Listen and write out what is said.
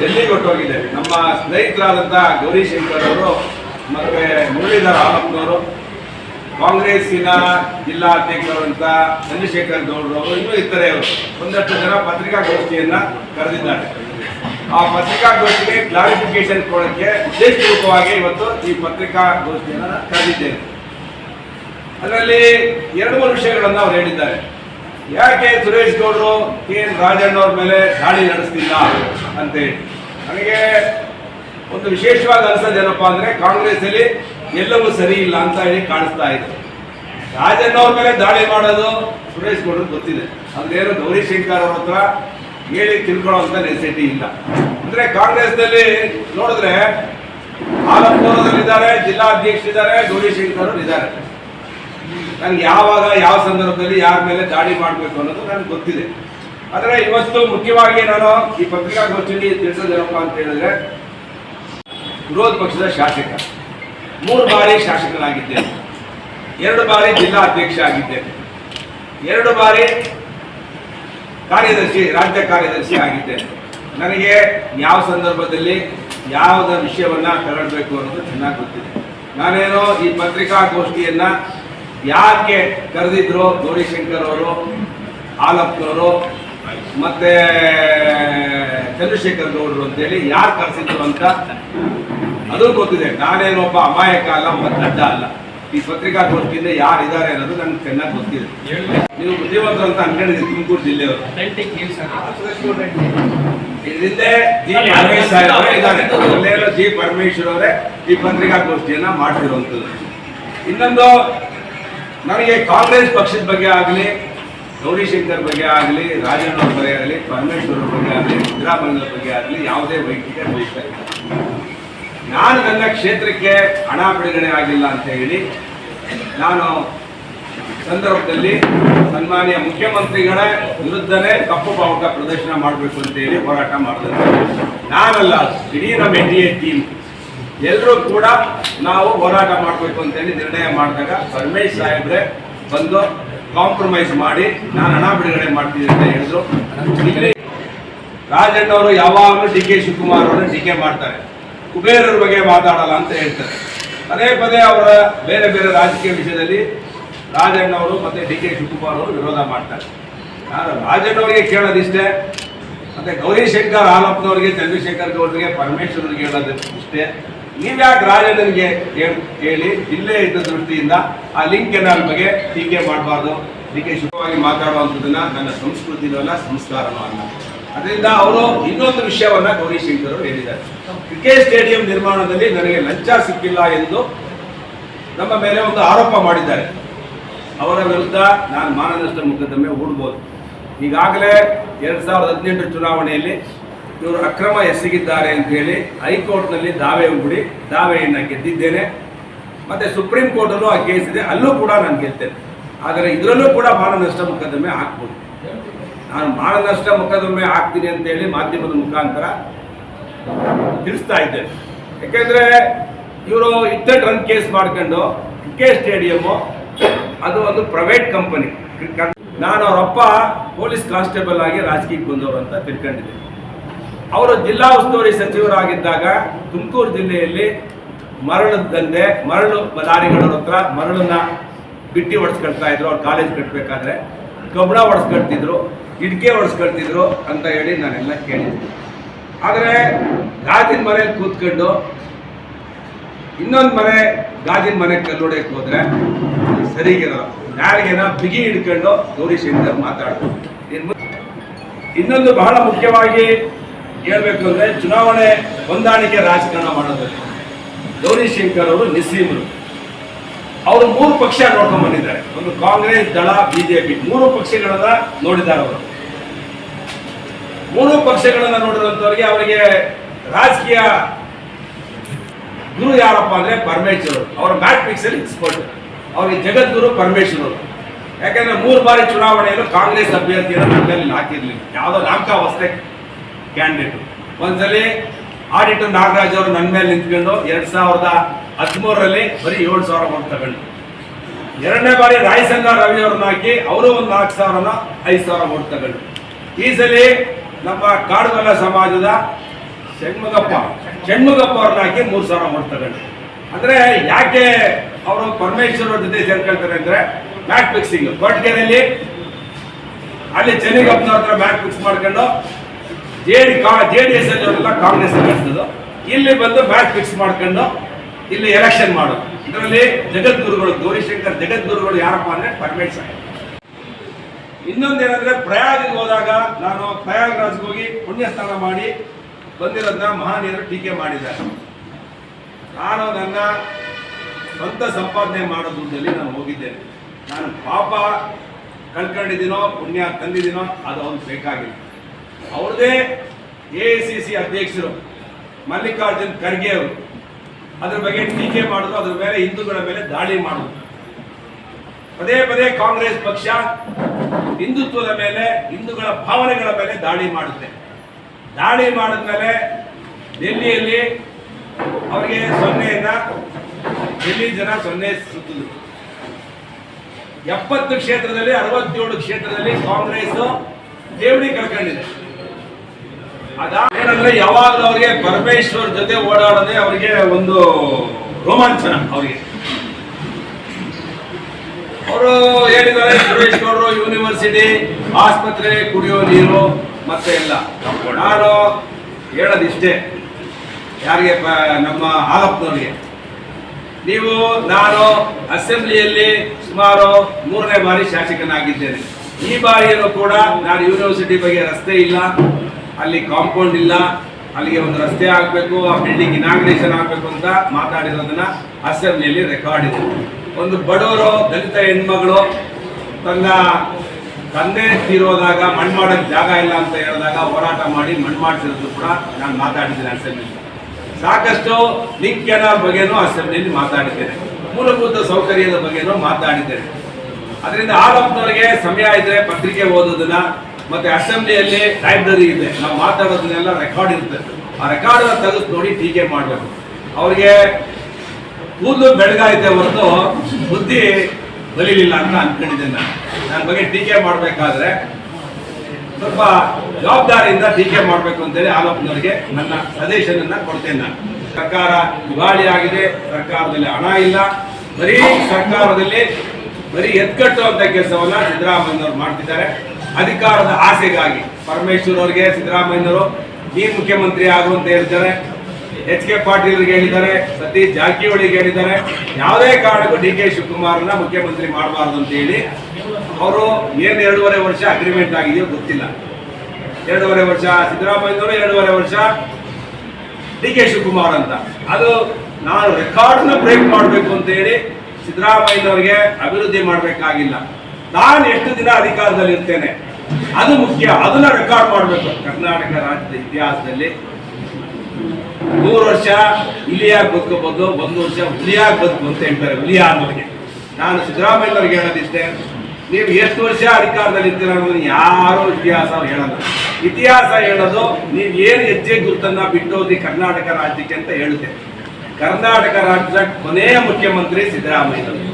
ಡೆಲ್ಲಿಗೆ ಹೋಗಿದೆ ನಮ್ಮ ಸ್ನೇಹಿತರಾದಂಥ ಗೌರಿಶಂಕರ್ ಅವರು, ಮತ್ತೆ ಮುರಳೀಧರ್ ಆಲಪ್ಪನವರು ಕಾಂಗ್ರೆಸ್ಸಿನ ಜಿಲ್ಲಾಧ್ಯಕ್ಷರಾದಂಥ ಚಂದ್ರಶೇಖರ್ ಗೌಡರು ಅವರು, ಇನ್ನೂ ಇತರೆ ಒಂದಷ್ಟು ಜನ ಪತ್ರಿಕಾಗೋಷ್ಠಿಯನ್ನು ಕರೆದಿದ್ದಾರೆ. ಆ ಪತ್ರಿಕಾಗೋಷ್ಠಿಗೆ ಕ್ಲಾರಿಫಿಕೇಶನ್ ಕೊಡೋಕ್ಕೆ ಉದ್ದೇಶಪೂರ್ವಕವಾಗಿ ಇವತ್ತು ಈ ಪತ್ರಿಕಾಗೋಷ್ಠಿಯನ್ನು ನಾನು ಕರೆದಿದ್ದೇನೆ. ಅದರಲ್ಲಿ ಎರಡು ಮೂರು ವಿಷಯಗಳನ್ನು ಅವ್ರು ಹೇಳಿದ್ದಾರೆ. ಯಾಕೆ ಸುರೇಶ್ ಗೌಡರು ಕೆ ಎನ್ ರಾಜಣ್ಣವ್ರ ಮೇಲೆ ದಾಳಿ ನಡೆಸ್ತಿಲ್ಲ? ಅಂತೇಳಿ. ನನಗೆ ಒಂದು ವಿಶೇಷವಾಗಿ ಏನಪ್ಪ ಅಂದ್ರೆ ಕಾಂಗ್ರೆಸ್ಸಲ್ಲಿ ಎಲ್ಲವೂ ಸರಿ ಇಲ್ಲ ಅಂತ ಹೇಳಿ ಕಾಣಿಸ್ತಾ ಇದೆ. ರಾಜಣ್ಣ ಅವ್ರ ಮೇಲೆ ದಾಳಿ ಮಾಡೋದು ಸುರೇಶ್ ಗೌಡರು ಗೊತ್ತಿದೆ. ಅದೇನು ಗೌರಿಶಂಕರ್ ಅವ್ರ ಹತ್ರ ಹೇಳಿ ತಿಳ್ಕೊಳ್ಳೋಂಥ ನೆಸಿಟಿ ಇಲ್ಲ. ಅಂದ್ರೆ ಕಾಂಗ್ರೆಸ್ನಲ್ಲಿ ನೋಡಿದ್ರೆ ಆಲಂಪುರದಲ್ಲಿದ್ದಾರೆ ಜಿಲ್ಲಾಧ್ಯಕ್ಷರಿದ್ದಾರೆ, ಗೌರಿಶಂಕರ್ ಅವರು ಇದ್ದಾರೆ. ನನಗೆ ಯಾವಾಗ, ಯಾವ ಸಂದರ್ಭದಲ್ಲಿ ಯಾರ ಮೇಲೆ ದಾಳಿ ಮಾಡಬೇಕು ಅನ್ನೋದು ನನಗೆ ಗೊತ್ತಿದೆ. ಆದರೆ ಇವತ್ತು ಮುಖ್ಯವಾಗಿ ನಾನು ಈ ಪತ್ರಿಕಾಗೋಷ್ಠಿಯಲ್ಲಿ ತಿಳಿಸೋದೇನಪ್ಪ ಅಂತ ಹೇಳಿದ್ರೆ, ವಿರೋಧ ಪಕ್ಷದ ಶಾಸಕ, ಮೂರು ಬಾರಿ ಶಾಸಕನಾಗಿದ್ದೇನೆ, ಎರಡು ಬಾರಿ ಜಿಲ್ಲಾ ಅಧ್ಯಕ್ಷ ಆಗಿದ್ದೇನೆ, ಎರಡು ಬಾರಿ ಕಾರ್ಯದರ್ಶಿ, ರಾಜ್ಯ ಕಾರ್ಯದರ್ಶಿ ಆಗಿದ್ದೇನೆ. ನನಗೆ ಯಾವ ಸಂದರ್ಭದಲ್ಲಿ ಯಾವುದ ವಿಷಯವನ್ನ ತಗೊಳ್ಬೇಕು ಅನ್ನೋದು ಚೆನ್ನಾಗಿ ಗೊತ್ತಿದೆ. ನಾನೇನು ಈ ಪತ್ರಿಕಾಗೋಷ್ಠಿಯನ್ನ ಯಾಕೆ ಕರೆದಿದ್ರು ಗೌರಿಶಂಕರ್ ಅವರು ಆಲಪ್ಪನವರು ಮತ್ತೆ ಚಂದ್ರಶೇಖರ್ ಗೌಡರು ಅಂತೇಳಿ ಯಾರು ಕರೆಸಿದ್ರು ಅಂತ ಅದು ಗೊತ್ತಿದೆ. ನಾನೇನೊಬ್ಬ ಅಮಾಯಕ ಅಲ್ಲ ಒಬ್ಬ ದಡ್ಡ ಅಲ್ಲ. ಈ ಪತ್ರಿಕಾಗೋಷ್ಠಿಯಿಂದ ಯಾರು ಇದ್ದಾರೆ ಅನ್ನೋದು ನನಗೆ ಚೆನ್ನಾಗಿ ಗೊತ್ತಿದೆ. ನೀವು ಬುದ್ಧಿವಂತರು ಅಂತ ಅನ್ಕೊಂಡಿದ್ದೀರಿ ತುಮಕೂರು ಜಿಲ್ಲೆಯವರು. ಇದರಿಂದೆ ಜಿ ಪರಮೇಶ್ವರ್ ಅವರೇ ಇದ್ದಾರೆ. ಜಿ ಪರಮೇಶ್ವರ್ ಅವರೇ ಈ ಪತ್ರಿಕಾಗೋಷ್ಠಿಯನ್ನ ಮಾಡ್ತಿರುವಂಥದ್ದು. ಇನ್ನೊಂದು ನನಗೆ ಕಾಂಗ್ರೆಸ್ ಪಕ್ಷದ ಬಗ್ಗೆ ಆಗಲಿ ಗೌರಿಶಂಕರ್ ಬಗ್ಗೆ ಆಗಲಿ ರಾಜಣ್ಣ ಬಗ್ಗೆ ಆಗಲಿ ಪರಮೇಶ್ವರ ಬಗ್ಗೆ ಆಗಲಿ ಸಿದ್ದರಾಮಯ್ಯ ಬಗ್ಗೆ ಆಗಲಿ ಯಾವುದೇ ವೈಯಕ್ತಿಕ ಇಲ್ಲ. ನಾನು ನನ್ನ ಕ್ಷೇತ್ರಕ್ಕೆ ಹಣ ಬಿಡುಗಡೆ ಆಗಿಲ್ಲ ಅಂತ ಹೇಳಿ, ನಾನು ಸಂದರ್ಭದಲ್ಲಿ ಸನ್ಮಾನ್ಯ ಮುಖ್ಯಮಂತ್ರಿಗಳ ವಿರುದ್ಧನೇ ಕಪ್ಪು ಬಾವುಟ ಪ್ರದರ್ಶನ ಮಾಡಬೇಕು ಅಂತ ಹೇಳಿ ಹೋರಾಟ ಮಾಡಿದ್ರು ನಾನಲ್ಲ ಇಡೀ ನಮ್ಮ ಎನ್ ಡಿ ಎ ಟೀಮ್ ಎಲ್ಲರೂ ಕೂಡ ನಾವು ಹೋರಾಟ ಮಾಡಬೇಕು ಅಂತೇಳಿ ನಿರ್ಣಯ ಮಾಡಿದಾಗ ಪರಮೇಶ್ ಸಾಹೇಬ್ರೆ ಬಂದು ಕಾಂಪ್ರಮೈಸ್ ಮಾಡಿ ನಾನು ಹಣ ಬಿಡುಗಡೆ ಮಾಡ್ತೀನಿ ಅಂತ ಹೇಳಿದ್ರು. ಇಲ್ಲಿ ರಾಜಣ್ಣ ಅವರು ಯಾವಾಗಲೂ ಡಿ ಕೆ ಶಿವಕುಮಾರ್ ಅವರು ಕೆ ಮಾಡ್ತಾರೆ. ಕುಬೇರರ ಬಗ್ಗೆ ಮಾತಾಡಲ್ಲ ಅಂತ ಹೇಳ್ತಾರೆ. ಪದೇ ಪದೇ ಅವರ ಬೇರೆ ಬೇರೆ ರಾಜಕೀಯ ವಿಷಯದಲ್ಲಿ ರಾಜಣ್ಣ ಅವರು ಮತ್ತೆ ಡಿ ಕೆ ಶಿವಕುಮಾರ್ ಅವರು ವಿರೋಧ ಮಾಡ್ತಾರೆ. ನಾನು ರಾಜಣ್ಣ ಅವರಿಗೆ ಕೇಳೋದಿಷ್ಟೇ, ಮತ್ತೆ ಗೌರಿಶಂಕರ್ ಹಾಲಪ್ಪನವರಿಗೆ ಚಂದ್ರಶೇಖರ್ ಗೌಡರಿಗೆ ಪರಮೇಶ್ವರರಿಗೆ ಹೇಳೋದು ಇಷ್ಟೇ ನೀವ್ಯಾಕೆ ರಾಜನಿಗೆ ಹೇಳ್- ಇಲ್ಲೇ ಇದ್ದ ದೃಷ್ಟಿಯಿಂದ ಆ ಲಿಂಕ್ ಕೆನಾಲ್ ಬಗ್ಗೆ ಟೀಕೆ ಮಾಡಬಾರ್ದು. ಅದಕ್ಕೆ ಶುಭವಾಗಿ ಮಾತಾಡುವಂಥದ್ದನ್ನ ನನ್ನ ಸಂಸ್ಕೃತಿನೂ ಅಲ್ಲ ಸಂಸ್ಕಾರನೂ ಅಲ್ಲ ಅದರಿಂದ ಅವರು ಇನ್ನೊಂದು ವಿಷಯವನ್ನ ಗೌರಿಶಂಕರ್ ಅವರು ಹೇಳಿದ್ದಾರೆ. ಕ್ರಿಕೆಟ್ ಸ್ಟೇಡಿಯಂ ನಿರ್ಮಾಣದಲ್ಲಿ ನನಗೆ ಲಂಚ ಸಿಕ್ಕಿಲ್ಲ ಎಂದು ನಮ್ಮ ಮೇಲೆ ಒಂದು ಆರೋಪ ಮಾಡಿದ್ದಾರೆ. ಅವರ ವಿರುದ್ಧ ನಾನು ಮಾನನಷ್ಟ ಮೊಕದ್ದಮೆ ಹೂಡ್ಬೋದು. ಈಗಾಗಲೇ ಎರಡು ಸಾವಿರದ ಹದಿನೆಂಟು ಚುನಾವಣೆಯಲ್ಲಿ ಇವರು ಅಕ್ರಮ ಎಸಗಿದ್ದಾರೆ ಅಂತ ಹೇಳಿ ಹೈಕೋರ್ಟ್ನಲ್ಲಿ ದಾವೆ ಹೂಡಿ ದಾವೆಯನ್ನು ಗೆದ್ದಿದ್ದೇನೆ. ಮತ್ತೆ ಸುಪ್ರೀಂ ಕೋರ್ಟಲ್ಲೂ ಆ ಕೇಸ್ ಇದೆ. ಅಲ್ಲೂ ಕೂಡ ನಾನು ಗೆಲ್ತೇನೆ. ಆದರೆ ಇದರಲ್ಲೂ ಕೂಡ ಮಾನನಷ್ಟ ಮೊಕದ್ದಮೆ ಹಾಕ್ಬೋದು. ನಾನು ಮಾನನಷ್ಟ ಮೊಕದ್ದಮೆ ಹಾಕ್ತೀನಿ ಅಂತ ಹೇಳಿ ಮಾಧ್ಯಮದ ಮುಖಾಂತರ ತಿಳಿಸ್ತಾ ಇದ್ದೇನೆ ಯಾಕೆಂದರೆ ಇವರು ಇತ್ತ ರನ್ ಕೇಸ್ ಮಾಡ್ಕೊಂಡು ಕ್ರಿಕೆಟ್ ಸ್ಟೇಡಿಯಮ್ಮು ಅದು ಒಂದು ಪ್ರೈವೇಟ್ ಕಂಪನಿ. ನಾನು ಅವರಪ್ಪ ಪೊಲೀಸ್ ಕಾನ್ಸ್ಟೇಬಲ್ ಆಗಿ ರಾಜಕೀಯಕ್ಕೆ ಬಂದವರು ಅಂತ ತಿಳ್ಕೊಂಡಿದ್ದೆ ಅವರು ಜಿಲ್ಲಾ ಉಸ್ತುವಾರಿ ಸಚಿವರಾಗಿದ್ದಾಗ ತುಮಕೂರು ಜಿಲ್ಲೆಯಲ್ಲಿ ಮರಳು ದಂಧೆ, ಮರಳು ಲಾರಿಗಳ ಹತ್ರ ಮರಳನ್ನ ಬಿಟ್ಟಿ ಹೊಡೆಸ್ಕೊಳ್ತಾ ಇದ್ರು. ಅವ್ರು ಕಾಲೇಜ್ ಕಟ್ಟಬೇಕಾದ್ರೆ ಕಬ್ಬಣ ಹೊಡೆಸ್ಕೊಳ್ತಿದ್ರು ಇಟ್ಕೆ ಹೊಡೆಸ್ಕೊಳ್ತಿದ್ರು ಅಂತ ಹೇಳಿ ನಾನೆಲ್ಲ ಕೇಳಿದ್ದೆ ಆದರೆ ಗಾಜಿನ ಮನೇಲಿ ಕೂತ್ಕೊಂಡು ಇನ್ನೊಂದು ಮನೆ ಗಾಜಿನ ಮನೆ ಕಲ್ಲೊಡೆಯಕ್ಕೆ ಹೋದ್ರೆ ಸರಿಗಿರಲ್ಲ. ಯಾರಿಗೇನ ಬಿಗಿ ಹಿಡ್ಕೊಂಡು ಗೌರಿ ಶಂಕರ್ ಮಾತಾಡ್ತಾರೆ. ಇನ್ನೊಂದು ಬಹಳ ಮುಖ್ಯವಾಗಿ ಹೇಳ್ಬೇಕು ಅಂದ್ರೆ ಚುನಾವಣೆ ಹೊಂದಾಣಿಕೆ ರಾಜಕಾರಣ ಮಾಡೋದ್ರಲ್ಲಿ ಗೌರಿಶಂಕರ್ ಅವರು ನಿಸ್ಸೀಮರು. ಅವರು ಮೂರು ಪಕ್ಷ ನೋಡ್ಕೊಂಡ್ ಬಂದಿದ್ದಾರೆ. ಒಂದು ಕಾಂಗ್ರೆಸ್, ದಳ, ಬಿಜೆಪಿ ಮೂರು ಪಕ್ಷಗಳನ್ನ ನೋಡಿದ್ದಾರೆ ಅವರು. ಮೂರು ಪಕ್ಷಗಳನ್ನ ನೋಡಿರುವಂತವರಿಗೆ ಅವರಿಗೆ ರಾಜಕೀಯ ಗುರು ಯಾರಪ್ಪ ಅಂದ್ರೆ ಪರಮೇಶ್ವರ್ ಅವರ. ಮ್ಯಾಟ್ರಿಕ್ಸ್ ಅಲ್ಲಿ ಎಕ್ಸ್ಪರ್ಟ್. ಅವರಿಗೆ ಜಗದ್ಗುರು ಪರಮೇಶ್ವರ್ ಯಾಕಂದ್ರೆ ಮೂರು ಬಾರಿ ಚುನಾವಣೆಯಲ್ಲೂ ಕಾಂಗ್ರೆಸ್ ಅಭ್ಯರ್ಥಿಯನ್ನು ನಮ್ಮಲ್ಲಿ ಹಾಕಿರ್ಲಿಲ್ಲ ಯಾವುದೋ ನಾಮಕಾವಸ್ಥೆ. ಕ್ಯಾಂಡಿಡೇಟ್ ಒಂದ್ಸಲಿ ಆಡಿಟರ್ ನಾಗರಾಜ್ ಅವರು ನನ್ನ ಮೇಲೆ ನಿಂತ್ಕೊಂಡು ಎರಡ್ ಸಾವಿರದ ಹದಿಮೂರರಲ್ಲಿ ಬರೀ ಏಳು ಸಾವಿರ ಓಟ್ ತಗೊಂಡು. ಎರಡನೇ ಬಾರಿ ರಾಯಸಂಗ ರವಿ ಅವ್ರನ್ನ ಹಾಕಿ ಅವರು ಒಂದು ನಾಲ್ಕು ಸಾವಿರನ ಐದು ಸಾವಿರ ಓಟ್ ತಗೊಂಡು. ಈ ಸಲ ನಮ್ಮ ಕಾಡುಗಲ್ಲ ಸಮಾಜದ ಷಣ್ಮುಗಪ್ಪ ಷಣ್ಮುಗಪ್ಪ ಅವ್ರನ್ನ ಹಾಕಿ ಮೂರು ಸಾವಿರ ಓಟ್ ತಗೊಂಡು. ಅಂದ್ರೆ ಯಾಕೆ ಅವರು ಪರಮೇಶ್ವರ್ ಅವ್ರ ಜೊತೆ ಸೇರ್ಕೊಳ್ತಾರೆ ಅಂದ್ರೆ ಮ್ಯಾಟ್ ಫಿಕ್ಸಿಂಗ್ ಕೊಟ್ಗೆರೆಯಲ್ಲಿ ಅಲ್ಲಿ ಚೆನ್ನಿಗಪ್ಪನ ಹತ್ರ ಮ್ಯಾಟ್ ಫಿಕ್ಸ್ ಮಾಡ್ಕೊಂಡು ಜೆ ಡಿ ಕಾ ಜೆ ಡಿ ಎಸ್ ಅಲ್ಲಿ ಕಾಂಗ್ರೆಸ್ ಕಳಿಸೋದು ಇಲ್ಲಿ ಬಂದು ಮ್ಯಾಚ್ ಫಿಕ್ಸ್ ಮಾಡ್ಕೊಂಡು ಇಲ್ಲಿ ಎಲೆಕ್ಷನ್ ಮಾಡೋದು. ಇದರಲ್ಲಿ ಜಗದ್ಗುರುಗಳು, ಗೌರಿಶಂಕರ್ ಜಗದ್ಗುರುಗಳು ಯಾರಪ್ಪ ಅಂದ್ರೆ ಪರಮೇಶ್ವರ್. ಇನ್ನೊಂದೇನಂದ್ರೆ ಪ್ರಯಾಗಿಗೆ ಹೋದಾಗ ನಾನು ಪ್ರಯಾಗ್ರಾಜ್ಗೆ ಹೋಗಿ ಪುಣ್ಯ ಸ್ನಾನ ಮಾಡಿ ಬಂದಿರೋದನ್ನ ಮಹಾನೀಯರು ಟೀಕೆ ಮಾಡಿದ್ದಾರೆ. ನಾನು ನನ್ನ ಸ್ವಂತ ಸಂಪಾದನೆ ಮಾಡೋ ನಾನು ಹೋಗಿದ್ದೇನೆ. ನಾನು ಪಾಪ ಕಳ್ಕೊಂಡಿದ್ದೀನೋ, ಪುಣ್ಯ ತಂದಿದ್ದೀನೋ, ಅದು ಅವ್ನು ಬೇಕಾಗಿಲ್ಲ. ಅವ್ರದ್ದೇ ಎ ಸಿ ಸಿ ಅಧ್ಯಕ್ಷರು ಮಲ್ಲಿಕಾರ್ಜುನ್ ಖರ್ಗೆ ಅವರು. ಅದ್ರ ಬಗ್ಗೆ ಟೀಕೆ ಮಾಡೋದು, ಅದ್ರ ಮೇಲೆ ಹಿಂದೂಗಳ ಮೇಲೆ ದಾಳಿ ಮಾಡೋದು. ಪದೇ ಪದೇ ಕಾಂಗ್ರೆಸ್ ಪಕ್ಷ ಹಿಂದುತ್ವದ ಮೇಲೆ, ಹಿಂದೂಗಳ ಭಾವನೆಗಳ ಮೇಲೆ ದಾಳಿ ಮಾಡುತ್ತೆ. ದಾಳಿ ಮಾಡಿದ್ಮೇಲೆ ಡೆಲ್ಲಿಯಲ್ಲಿ ಅವರಿಗೆ ಸೊನ್ನೆಯನ್ನ ಡೆಲ್ಲಿ ಜನ ಸೊನ್ನೆ ಸುತ್ತಿದ್ರು ಎಪ್ಪತ್ತು ಕ್ಷೇತ್ರದಲ್ಲಿ, ಅರವತ್ತೇಳು ಕ್ಷೇತ್ರದಲ್ಲಿ ಕಾಂಗ್ರೆಸ್ ದೇವಣಿ ಕಳ್ಕೊಂಡಿದೆ. ಅದೇನಂದ್ರೆ ಯಾವಾಗಲೂ ಅವರಿಗೆ ಪರಮೇಶ್ವರ್ ಜೊತೆ ಓಡಾಡದೆ ಅವರಿಗೆ ಒಂದು ರೋಮಾಂಚನ ಅವರಿಗೆ. ಅವರು ಹೇಳಿದ್ದಾರೆ ಸುರೇಶ್ ಯೂನಿವರ್ಸಿಟಿ ಆಸ್ಪತ್ರೆ ಕುಡಿಯೋ ನೀರು ಮತ್ತೆ ಎಲ್ಲ. ನಾನು ಹೇಳೋದಿಷ್ಟೇ. ಯಾರಿಗೆ ನಮ್ಮ ಹಾಲಪ್ಪನವರಿಗೆ. ನೀವು, ನಾನು ಅಸೆಂಬ್ಲಿಯಲ್ಲಿ ಸುಮಾರು ಮೂರನೇ ಬಾರಿ ಶಾಸಕನಾಗಿದ್ದೇನೆ. ಈ ಬಾರಿಯಲ್ಲೂ ಕೂಡ ನಾನು ಯೂನಿವರ್ಸಿಟಿ ಬಗ್ಗೆ ರಸ್ತೆ ಇಲ್ಲ. ಅಲ್ಲಿ ಕಾಂಪೌಂಡ್ ಇಲ್ಲ. ಅಲ್ಲಿಗೆ ಒಂದು ರಸ್ತೆ ಆಗಬೇಕು, ಆ ಬಿಲ್ಡಿಂಗ್ ಇನಾಗ್ರೇಷನ್ ಆಗಬೇಕು ಅಂತ ಮಾತಾಡಿರೋದನ್ನ ಅಸೆಂಬ್ಲಿಯಲ್ಲಿ ರೆಕಾರ್ಡ್ ಇದೆ. ಒಂದು ಬಡವರು, ದಲಿತ ಹೆಣ್ಮಗಳು, ತನ್ನ ತಂದೆ ತೀರೋದಾಗ ಮಣ್ಣು ಮಾಡೋಕ್ಕೆ ಜಾಗ ಇಲ್ಲ ಅಂತ ಹೇಳಿದಾಗ ಹೋರಾಟ ಮಾಡಿ ಮಣ್ಣು ಮಾಡಿಸಿರೋದು ಕೂಡ ನಾನು ಮಾತಾಡಿದ್ದೇನೆ ಅಸೆಂಬ್ಲಿ ಸಾಕಷ್ಟು ಲಿಂಕ್ ಕೆನಾಲ್ ಬಗ್ಗೆನೂ ಅಸೆಂಬ್ಲಿಯಲ್ಲಿ ಮಾತಾಡಿದ್ದೇನೆ. ಮೂಲಭೂತ ಸೌಕರ್ಯದ ಬಗ್ಗೆನೂ ಮಾತಾಡಿದ್ದೇನೆ. ಅದರಿಂದ ಆರೋಪದವರಿಗೆ ಸಮಯ ಇದ್ರೆ ಪತ್ರಿಕೆ ಓದೋದನ್ನ ಮತ್ತೆ ಅಸೆಂಬ್ಲಿಯಲ್ಲಿ ಲೈಬ್ರರಿ ಇದೆ. ನಾವು ಮಾತಾಡೋದನ್ನೆಲ್ಲ ರೆಕಾರ್ಡ್ ಇರುತ್ತೆ. ಆ ರೆಕಾರ್ಡ್ ತೆಗೆದು ನೋಡಿ ಟೀಕೆ ಮಾಡಬೇಕು. ಅವ್ರಿಗೆ ಕೂದಲು ಬೆಳಗಾಯಿತೆ ಹೊರತು ಬುದ್ಧಿ ಬಲಿಲಿಲ್ಲ ಅಂತ ಅನ್ಕೊಂಡಿದ್ದೇನೆ ನಾನು. ನನ್ನ ಬಗ್ಗೆ ಟೀಕೆ ಮಾಡಬೇಕಾದ್ರೆ ಸ್ವಲ್ಪ ಜವಾಬ್ದಾರಿಯಿಂದ ಟೀಕೆ ಮಾಡಬೇಕು ಅಂತೇಳಿ ಆಲೋಪನವರಿಗೆ ನನ್ನ ಸಜೆಷನ್ ಅನ್ನ ಕೊಡ್ತೇನೆ ನಾನು. ಸರ್ಕಾರ ದಿವಾಳಿ ಆಗಿದೆ. ಸರ್ಕಾರದಲ್ಲಿ ಹಣ ಇಲ್ಲ. ಬರೀ ಸರ್ಕಾರದಲ್ಲಿ ಬರೀ ಎತ್ಕಟ್ಟುವಂತ ಕೆಲಸವನ್ನ ಸಿದ್ದರಾಮಯ್ಯನವರು ಮಾಡ್ತಿದ್ದಾರೆ. ಅಧಿಕಾರದ ಆಸೆಗಾಗಿ ಪರಮೇಶ್ವರ್ ಅವರಿಗೆ ಸಿದ್ದರಾಮಯ್ಯನವರು ಈ ಮುಖ್ಯಮಂತ್ರಿ ಆಗುವಂತ ಹೇಳ್ತಾರೆ. ಎಚ್ ಕೆ ಪಾಟೀಲ್ ಹೇಳಿದ್ದಾರೆ, ಸತೀಶ್ ಜಾರಕಿಹೊಳಿಗೆ ಹೇಳಿದ್ದಾರೆ. ಯಾವುದೇ ಕಾರಣಕ್ಕೂ ಡಿ ಕೆ ಶಿವಕುಮಾರ್ನ ಮುಖ್ಯಮಂತ್ರಿ ಮಾಡಬಾರ್ದು ಅಂತ ಹೇಳಿ ಅವರು ಏನು ಎರಡೂವರೆ ವರ್ಷ ಅಗ್ರಿಮೆಂಟ್ ಆಗಿದೆಯೋ ಗೊತ್ತಿಲ್ಲ. ಎರಡೂವರೆ ವರ್ಷ ಸಿದ್ದರಾಮಯ್ಯನವರು, ಎರಡೂವರೆ ವರ್ಷ ಡಿ ಕೆ ಶಿವಕುಮಾರ್ ಅಂತ. ಅದು ನಾನು ರೆಕಾರ್ಡ್ನ ಬ್ರೇಕ್ ಮಾಡಬೇಕು ಅಂತ ಹೇಳಿ ಸಿದ್ದರಾಮಯ್ಯನವರಿಗೆ ಅಭಿವೃದ್ಧಿ ಮಾಡಬೇಕಾಗಿಲ್ಲ. ನಾನು ಎಷ್ಟು ದಿನ ಅಧಿಕಾರದಲ್ಲಿ ಇರ್ತೇನೆ? ಅದು ಮುಖ್ಯ. ಅದನ್ನ ರೆಕಾರ್ಡ್ ಮಾಡಬೇಕು. ಕರ್ನಾಟಕ ರಾಜ್ಯದ ಇತಿಹಾಸದಲ್ಲಿ ಮೂರು ವರ್ಷ ಇಲಿಯಾಗಿ ಬದುಕೋಬಹುದು ಒಂದು ವರ್ಷ ಹುಲಿಯಾಗಿ ಬದುಕು ಅಂತ ಹೇಳ್ತಾರೆ ಹುಲಿಯ ಅನ್ನೋರಿಗೆ. ನಾನು ಸಿದ್ದರಾಮಯ್ಯನವ್ರಿಗೆ ಹೇಳೋದಿಷ್ಟೇ ನೀವು ಎಷ್ಟು ವರ್ಷ ಅಧಿಕಾರದಲ್ಲಿ ಇರ್ತೀರ ಅನ್ನೋದನ್ನ ಯಾರು ಇತಿಹಾಸ ಹೇಳಲ್ಲ. ಇತಿಹಾಸ ಹೇಳೋದು ನೀವು ಏನು ಹೆಜ್ಜೆ ಗುರುತನ್ನ ಬಿಟ್ಟೋದಿ ಕರ್ನಾಟಕ ರಾಜ್ಯಕ್ಕೆ ಅಂತ ಹೇಳುತ್ತೆ. ಕರ್ನಾಟಕ ರಾಜ್ಯದ ಕೊನೆಯ ಮುಖ್ಯಮಂತ್ರಿ ಸಿದ್ದರಾಮಯ್ಯನವರು.